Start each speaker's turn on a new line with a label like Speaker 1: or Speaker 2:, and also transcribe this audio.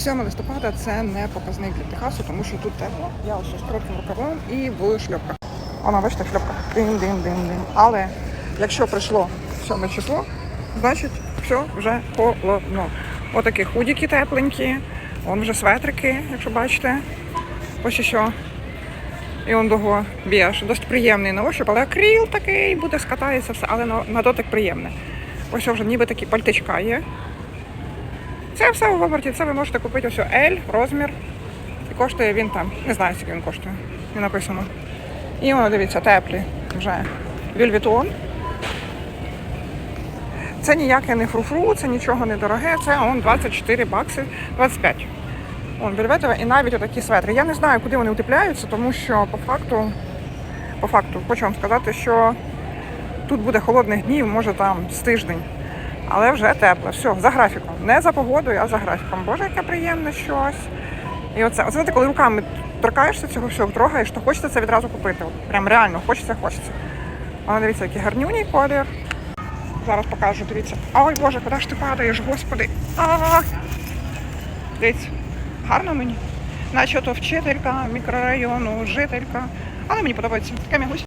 Speaker 1: 7 листопада це не показник для Техасу, тому що тут тепло. Я ось з коротким рукавом і в шльопках. Вона, бачите, шльопка. Дим, дим, дим, дим. Але якщо прийшло 7 число, значить все вже холодно. Отакі худіки тепленькі, вон вже светрики, якщо бачите. Ось що. І он того біж. Досить приємний на ощуп, але акріл такий буде, скатається все, але на дотик приємне. Ось вже ніби такі пальтичка є. Це все в оберті, це ви можете купити ось L, розмір. І коштує він там, не знаю, скільки він коштує. Не написано. І воно, дивіться, теплі вже. Вільвітон. Це ніяке не фруфру, це нічого не дороге, це он 24 бакси, 25. Он вельветове і навіть отакі светри. Я не знаю, куди вони утепляються, тому що по факту, по факту, хочу вам сказати, що тут буде холодних днів, може там з тиждень. Але вже тепло. Все, за графіком. Не за погодою, а за графіком. Боже, яке приємне щось. І оце, оце знаєте, коли руками торкаєшся цього всього, трогаєш, то хочеться це відразу купити. Прям реально, хочеться, хочеться. А дивіться, який гарнюній колір. Зараз покажу, дивіться. Ой, Боже, куди ж ти падаєш, господи. Дивіться, гарно мені. Наче то вчителька мікрорайону, жителька. Але мені подобається. Така мігусь.